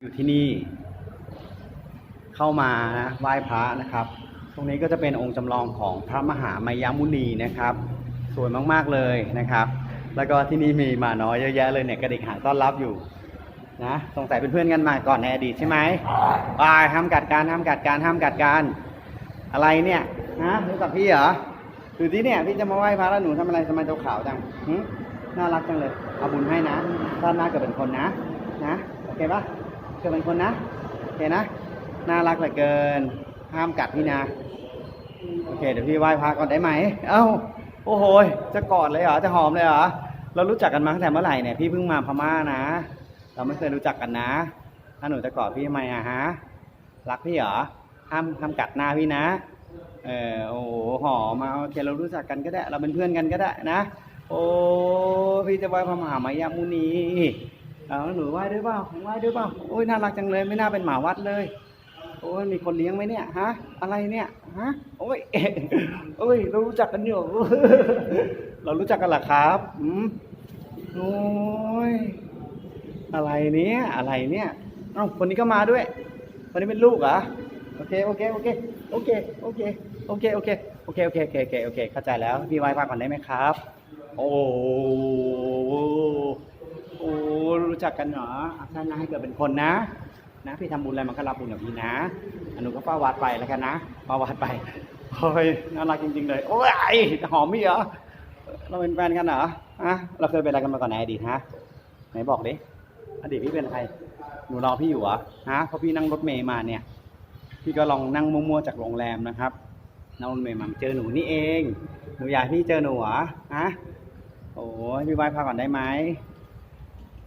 อยู่ที่นี่ เข้ามานะไหว้พระนะครับ ตรงนี้ก็จะเป็นองค์จำลองของพระมหามายามุนีนะครับ สวยมากๆเลยนะครับ แล้วก็ที่นี่มีหมาน้อยเยอะแยะเลยเนี่ยกระดิกหางต้อนรับอยู่นะสงสัยเป็นเพื่อนกันมาก่อนในอดีตใช่ไหมบายห้ามกัดการห้ามกัดการห้ามกัดการอะไรเนี่ยฮะรู้จักพี่เหรอดูที่เนี่ยพี่จะมาไหว้พระแล้วหนูทำอะไรทำไมตัวขาวจังน่ารักจังเลยเอาบุญให้นะชาติหน้าเกิดเป็นคนนะนะโอเคปะ เกิดเป็นคนนะโอเคนะ น่ารักเหลือเกิน ห้ามกัดพี่นะ โอเค เดี๋ยวพี่ไหว้พระก่อนได้ไหม เอ้า โอ้โห จะกอดเลยเหรอ จะหอมเลยเหรอ เรารู้จักกันมาตั้งแต่เมื่อไหร่เนี่ย พี่เพิ่งมาพม่านะ เราไม่เคยรู้จักกันนะ ถ้าหนูจะกอดพี่ทำไมอะฮะ รักพี่เหรอ ห้ามห้ามกัดหน้าพี่นะ เออโอ้โห หอมมาโอเค เรารู้จักกันก็ได้ เราเป็นเพื่อนกันก็ได้นะ โอ้ พี่จะไหว้พระมหามายามุนี เอาหนูไหว้ด้วยเปล่าไหว้ด้วยเปล่าโอ้ยน่ารักจังเลยไม่น่าเป็นหมาวัดเลย โอ้ยมีคนเลี้ยงไหมเนี่ยฮะ อะไรเนี่ยฮะโอ้ยโอ้ยเรารู้จักกันอยู่เรารู้จักกันหรอครับอืมโอ้ยอะไรเนี่ยอะไรเนี่ยเอ้าคนนี้ก็มาด้วยคนนี้เป็นลูกเหรอโอเคโอเคโอเคโอเคโอเคโอเคโอเคโอเคโอเคโอเคโอเคโอเคเข้าใจแล้วพี่ไหว้พระก่อนได้ไหมครับ โอ้โอ้ รู้จักกันเหรออาท่านนะให้เกิดเป็นคนนะ นะพี่ทำบุญอะไรมันก็รับบุญกับพี่นะอนุก็ป้าวัดไปแล้วกันนะป้าวัดไปโอ้ยน่ารักจริง ๆ เลย โอ้ยหอมมีเหรอเราเป็นแฟนกันเหรออะเราเคยเป็นอะไรกันมาก่อนในอดีตฮะไหนบอกดิอดีตพี่เป็นใครหนูรอพี่อยู่เหรอฮะเพราะพี่นั่งรถเมย์มาเนี่ยพี่ก็ลองนั่งมั่วๆจากโรงแรมนะครับนั่งรถเมย์มาเจอหนูนี่เอง หนูอยากพี่เจอหนูเหรอฮะโอ้ยพี่ไหว้พระก่อนได้ไหม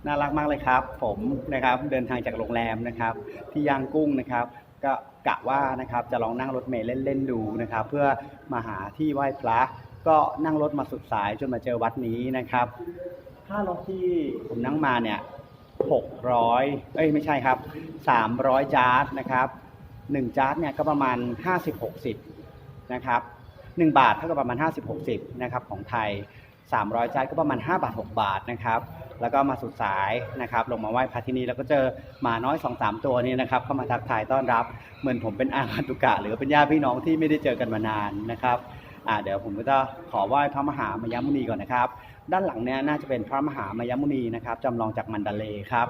น่ารักมากเลยครับ ผมนะครับเดินทางจากโรงแรมนะครับที่ย่างกุ้งนะครับ ก็กะว่านะครับจะลองนั่งรถเมล์เล่นๆดูนะครับ เพื่อมาหาที่ไหว้พระ ก็นั่งรถมาสุดสายจนมาเจอวัดนี้นะครับค่ารถที่ผมนั่งมาเนี่ย600 เอ้ยไม่ใช่ครับ 300 จาร์ดนะครับ1จาร์ดเนี่ยก็ประมาณ 50-60 นะครับ1บาทเท่ากับประมาณ 50-60 นะครับของไทย 300 จานก็ประมาณ 5 บาท 6 บาทนะครับ แล้วก็มาสุดสายนะครับลงมาไหว้พระที่นี่แล้วก็เจอหมาน้อย2-3ตัวนี้นะครับเข้ามาทักทายต้อนรับเหมือนผมเป็นอาคันตุกะ หรือเป็นญาติพี่น้องที่ไม่ได้เจอกันมานานนะครับอ่าเดี๋ยวผมก็จะขอไหว้พระมหามายมุนีก่อนนะครับ ด้านหลังเนี่ยน่าจะเป็นพระมหามายมุนีนะครับจำลองจากมันดาเลครับ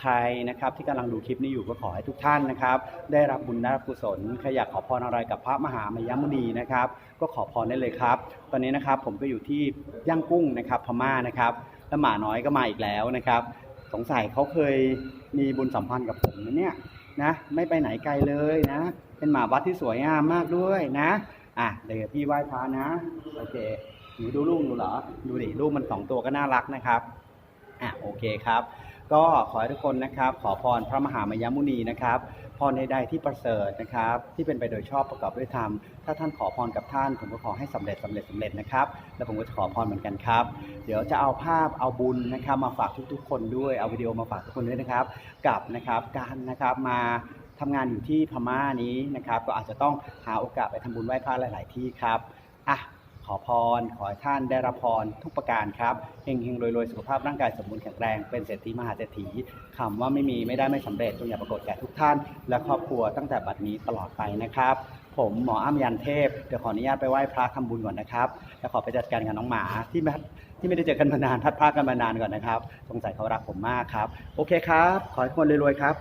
ใครนะครับที่กำลังดูคลิปนี้อยู่ก็ขอให้ทุกท่านนะครับ ได้รับบุญได้รับกุศลใครอยากขอพรอะไรกับพระมหามายมุนีนะครับ ก็ขอพรได้เลยครับ ตอนนี้นะครับผมก็อยู่ที่ย่างกุ้งนะครับพม่านะครับ แล้วหมาน้อยก็มาอีกแล้วนะครับ สงสัยเขาเคยมีบุญสัมพันธ์กับผมนะเนี่ยนะ ไม่ไปไหนไกลเลยนะ เป็นหมาวัดที่สวยงามมากด้วยนะอะเดี๋ยวพี่ไหว้พระนะ โอเคหนูดูลูกหนูเหรอ ดูดิลูกมันสองตัวก็น่ารักนะครับ อะโอเคครับ ก็ขอให้ทุกคนนะครับ ขอพรพระมหามายมุนีนะครับพรใดๆที่ประเสริฐนะครับ ที่เป็นไปโดยชอบประกอบด้วยธรรม ถ้าท่านขอพรกับท่าน ผมก็ขอให้สำเร็จสำเร็จสำเร็จนะครับ แล้วผมก็จะขอพรเหมือนกันครับ เดี๋ยวจะเอาภาพเอาบุญนะครับ มาฝากทุกๆ คนด้วยเอาวิดีโอมาฝากทุกคนด้วยนะครับ กับนะครับการนะครับมาทำงานอยู่ที่พม่านี้นะครับ ก็อาจจะต้องหาโอกาสไปทำบุญไหว้พระหลาย ๆ ที่ครับอะ ขอพร ขอให้ท่านได้รับพรทุกประการครับเฮงเฮงรวยรวยสุขภาพร่างกายสมบูรณ์แข็งแรงเป็นเศรษฐีมหาเศรษฐีคำว่าไม่มีไม่ได้ไม่สำเร็จจงอย่าปรากฏแก่ทุกท่าน และครอบครัวตั้งแต่บัดนี้ตลอดไปนะครับ ผมหมออ้ำยันเทพเดี๋ยวขออนุญาตไปไหว้พระทำบุญก่อนนะครับ แล้วขอไปจัดการกับน้องหมาที่ไม่ที่ไม่ได้เจอกันมานานพัดพรากกันมานานก่อนนะครับสงสัยเขารักผมมากครับ โอเคครับ ขอให้ทุกคนรวยๆครับ